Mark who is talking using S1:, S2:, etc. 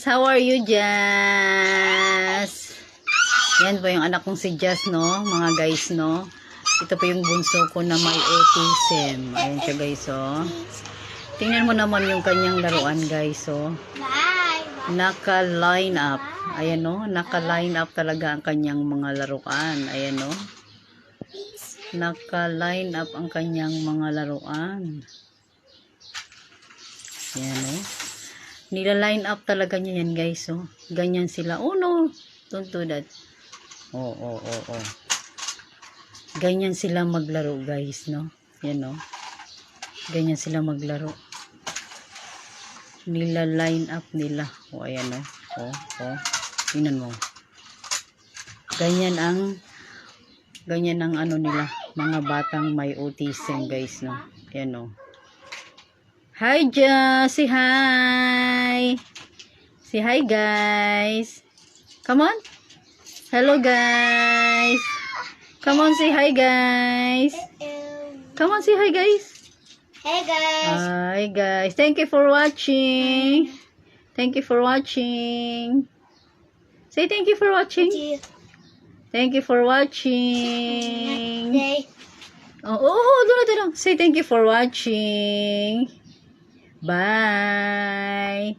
S1: Jazz, how are you, Jazz? Yan po yung anak kong si Jazz, no? Mga guys, no? Ito po yung bunso ko na may autism. Ayan siya, guys, oh. Tingnan mo naman yung kanyang laruan, guys, oh. Naka-line up. Ayan, no? Naka-line up talaga ang kanyang mga laruan. Ayan, no? Naka-line up ang kanyang mga laruan. Ayan, no? Nila-line up talaga niya yan, guys, oh. Ganyan sila. Oh, no. Don't do that. Oh, oh, oh, oh. Ganyan sila maglaro, guys, no? Yan, no? Ganyan sila maglaro. Nila-line up nila. O, ayan, no? O, o. Tingnan mo. Ganyan ang ganyan ang ano nila. Mga batang may autism, guys, no? Ayan, no? Hi! Say hi! Say hi, guys! Come on! Hello, guys! Come on, say hi, guys! Come on, say hi, guys!
S2: Hey guys.
S1: Hi, guys! Thank you for watching! Thank you for watching! Say thank you for watching! Thank you for watching!
S2: Day.
S1: Oh, oh, oh, doon na, doon na. Say thank you for watching. Bye.